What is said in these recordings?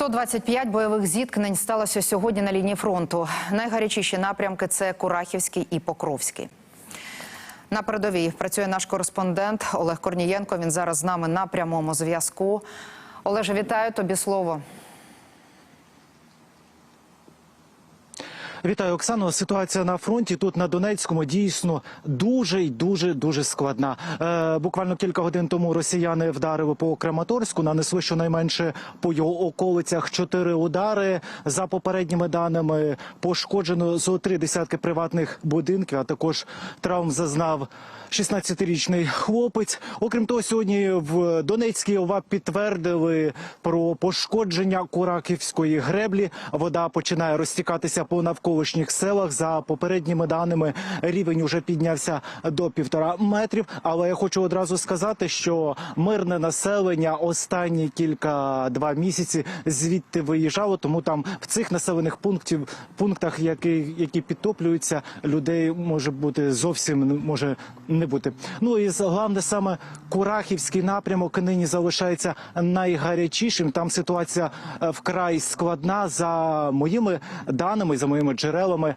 125 бойових зіткнень сталося сьогодні на лінії фронту. Найгарячіші напрямки це Курахівський і Покровський. На передовій працює наш кореспондент Олег Корнієнко. Він зараз з нами на прямому зв'язку. Олеже, вітаю тобі слово. Вітаю, Оксано. Ситуація на фронті тут на Донецькому дійсно дуже й дуже дуже складна. Е, буквально кілька годин тому росіяни вдарили по Краматорську, нанесли щонайменше по його околицях чотири удари. За попередніми даними пошкоджено зо три десятки приватних будинків, а також травм зазнав 16-річний хлопець. Окрім того, сьогодні в Донецькій ОВА підтвердили про пошкодження Кураківської греблі. Вода починає розтікатися по навколишніх селах. За попередніми даними рівень уже піднявся до півтора метрів. Але я хочу одразу сказати, що мирне населення останні кілька два місяці звідти виїжджало. Тому там в цих населених пунктів пунктах, які, які підтоплюються, людей може бути зовсім може не бути. Ну і головне саме Курахівський напрямок нині залишається найгарячішим. Там ситуація е, вкрай складна за моїми даними, за моїми джерелами.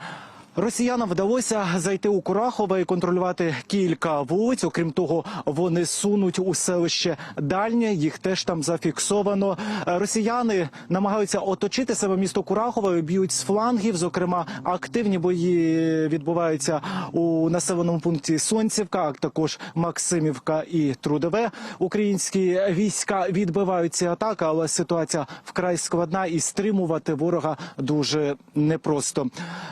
Росіянам вдалося зайти у Курахове і контролювати кілька вулиць. Окрім того, вони сунуть у селище Дальнє. Їх теж там зафіксовано. Росіяни намагаються оточити себе місто Курахове, б'ють з флангів. Зокрема, активні бої відбуваються у населеному пункті Сонцівка, а також Максимівка і Трудове. Українські війська відбивають ці атаки, але ситуація вкрай складна і стримувати ворога дуже непросто.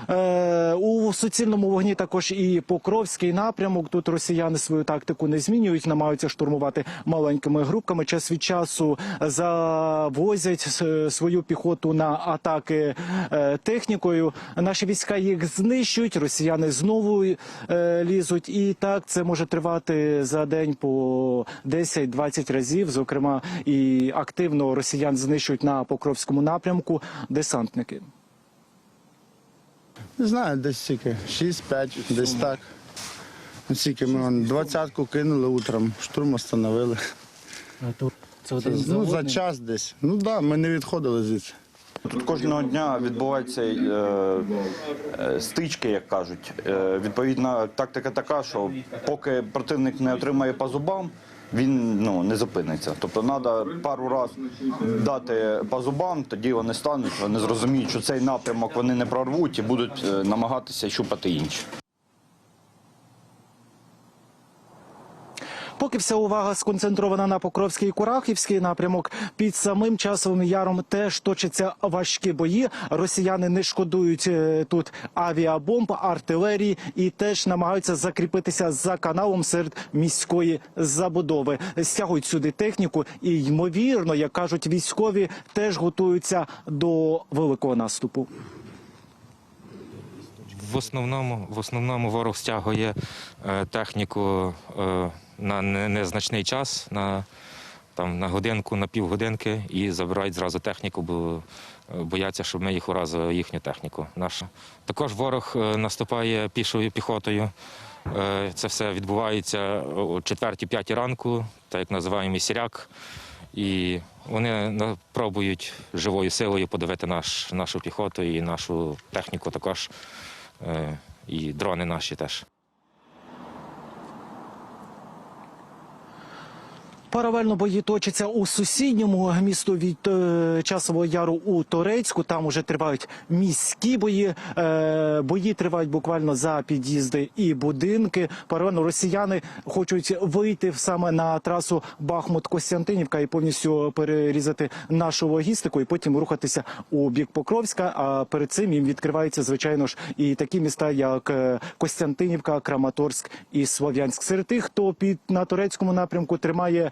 Е, у суцільному вогні також і Покровський напрямок. Тут росіяни свою тактику не змінюють, намагаються штурмувати маленькими групками. Час від часу завозять свою піхоту на атаки е, технікою. Наші війська їх знищують. Росіяни знову е, лізуть, і так це може тривати за день по 10-20 разів. Зокрема, і активно росіян знищують на Покровському напрямку десантники. Не знаю, десь стільки. 6-5, десь так. Ну, Стільки ми двадцятку кинули утром, штурм остановили. Це Ну, за час десь. Ну так, да, ми не відходили звідси. Тут кожного дня відбуваються е, е, стички, як кажуть. Е, відповідна тактика така, що поки противник не отримає по зубам, він ну, не зупиниться. Тобто треба пару разів дати по зубам, тоді вони стануть, вони зрозуміють, що цей напрямок вони не прорвуть і будуть е, намагатися щупати інші. Поки вся увага сконцентрована на Покровський і Курахівський напрямок, під самим часовим яром теж точаться важкі бої. Росіяни не шкодують е, тут авіабомб, артилерії і теж намагаються закріпитися за каналом серед міської забудови. Стягують сюди техніку і ймовірно, як кажуть військові, теж готуються до великого наступу. В основному, в основному ворог стягує е, техніку е, на незначний час, на, там, на годинку, на півгодинки і забирають зразу техніку, бо е, бояться, щоб ми їх уразили їхню техніку. Нашу. Також ворог наступає пішою піхотою. Це все відбувається о 4-5 ранку, так як називаємо сіряк. І вони пробують живою силою подавити наш, нашу піхоту і нашу техніку також, і дрони наші теж. Паралельно бої точаться у сусідньому місту від е, часового яру у Торецьку. Там уже тривають міські бої. Е, бої тривають буквально за під'їзди і будинки. Паралельно росіяни хочуть вийти саме на трасу Бахмут-Костянтинівка і повністю перерізати нашу логістику, і потім рухатися у бік Покровська. А перед цим їм відкриваються звичайно ж і такі міста, як е, Костянтинівка, Краматорськ і Слов'янськ. Серед тих, хто під на турецькому напрямку тримає.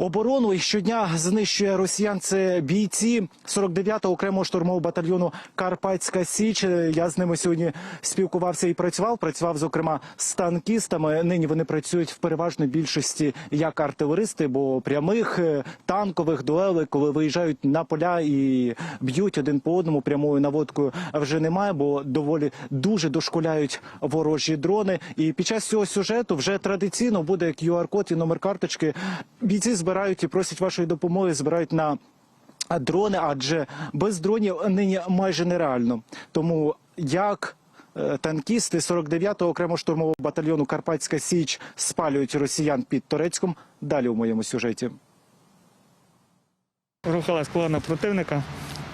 Оборону і щодня знищує росіян. Це бійці 49-го окремого штурмового батальйону Карпатська Січ. Я з ними сьогодні спілкувався і працював. Працював зокрема з танкістами. Нині вони працюють в переважній більшості як артилеристи, бо прямих е, танкових дуелей, коли виїжджають на поля і б'ють один по одному прямою наводкою, вже немає, бо доволі дуже дошкуляють ворожі дрони. І під час цього сюжету вже традиційно буде QR-код і номер карточки. Бійці збирають і просять вашої допомоги, збирають на дрони, адже без дронів нині майже нереально. Тому як е, танкісти 49-го окремо штурмового батальйону Карпатська Січ спалюють росіян під Торецьком, далі у моєму сюжеті. Рухалась колона противника,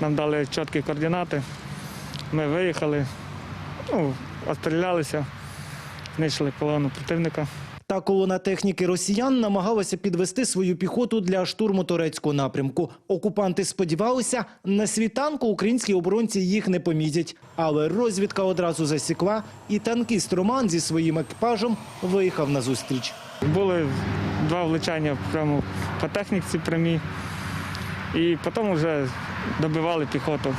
нам дали чіткі координати. Ми виїхали, ну, обстрілялися, знищили колону противника. Та колона техніки росіян намагалася підвести свою піхоту для штурму турецького напрямку. Окупанти сподівалися, на світанку українські оборонці їх не помітять. Але розвідка одразу засікла, і танкіст Роман зі своїм екіпажем виїхав на зустріч. Були два влучання прямо по техніці прямі, і потім вже добивали піхоту.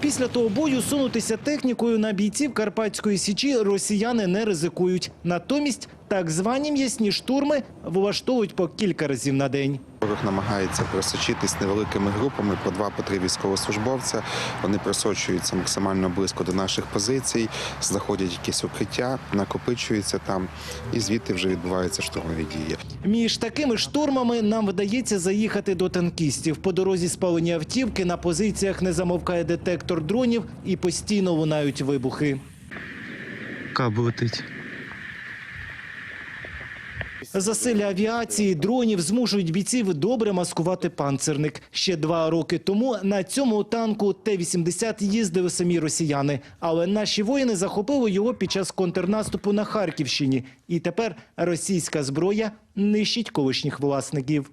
Після того бою сунутися технікою на бійців Карпатської січі росіяни не ризикують. Натомість так звані м'ясні штурми влаштовують по кілька разів на день. Ворог намагається просочитись невеликими групами по два по три військовослужбовця. Вони просочуються максимально близько до наших позицій, знаходять якісь укриття, накопичуються там, і звідти вже відбуваються штурмові дії. Між такими штурмами нам вдається заїхати до танкістів. По дорозі спалені автівки на позиціях не замовкає детектор дронів і постійно лунають вибухи. Каб летить. Засилля авіації дронів змушують бійців добре маскувати панцирник. Ще два роки тому на цьому танку Т-80 їздили самі росіяни. Але наші воїни захопили його під час контрнаступу на Харківщині. І тепер російська зброя нищить колишніх власників.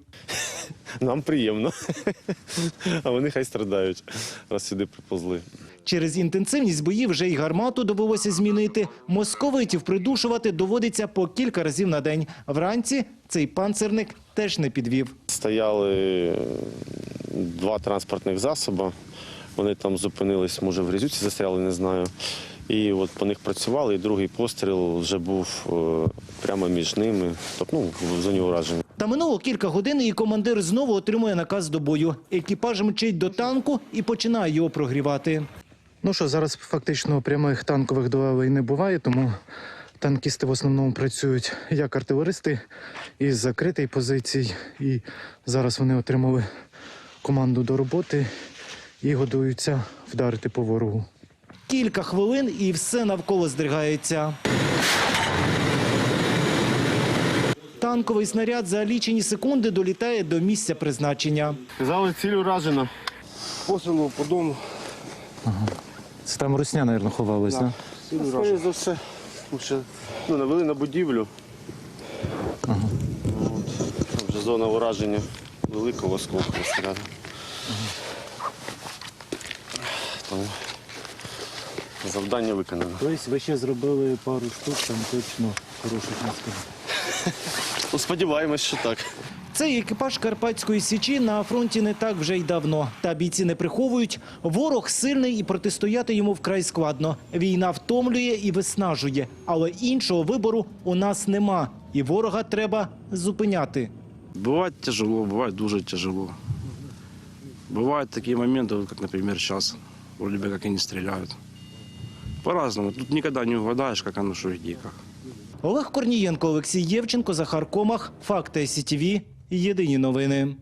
Нам приємно. А вони хай страдають, раз сюди приповзли. Через інтенсивність боїв вже й гармату довелося змінити. Московитів придушувати доводиться по кілька разів на день. Вранці цей панцирник теж не підвів. Стояли два транспортних засоби. Вони там зупинились, може, в грізюці застряли, не знаю. І от по них працювали, і другий постріл вже був е, прямо між ними, тобто ну, в зоні ураження. Та минуло кілька годин, і командир знову отримує наказ до бою. Екіпаж мчить до танку і починає його прогрівати. Ну що, зараз фактично прямих танкових дуелей не буває, тому танкісти в основному працюють як артилеристи із закритої позицій. І зараз вони отримали команду до роботи і готуються вдарити по ворогу. Кілька хвилин і все навколо здригається. Танковий снаряд за лічені секунди долітає до місця призначення. Сказали, ціль уражена. Пострілу по дому. Це там русня, мабуть, ховалась, Да. Скоріше за все. Тому Ну, навели на будівлю. От. Там вже зона ураження великого осколку снаряду. Тому завдання виконано. Тобто ви ще зробили пару штук, там точно хороших не. Ну, сподіваємось, що так. Цей екіпаж Карпатської січі на фронті не так вже й давно. Та бійці не приховують. Ворог сильний і протистояти йому вкрай складно. Війна втомлює і виснажує, але іншого вибору у нас нема. І ворога треба зупиняти. бывает тяжело, бывает дуже тяжело. Бывают такие моменты, вот как, например, сейчас. Вроде бы как они стреляют. По-разному. Тут никогда не угадаешь, как оно, что и где, как. Олег Корнієнко, Олексій Євченко, Захар Комах. Факти СІТВ. Єдині новини.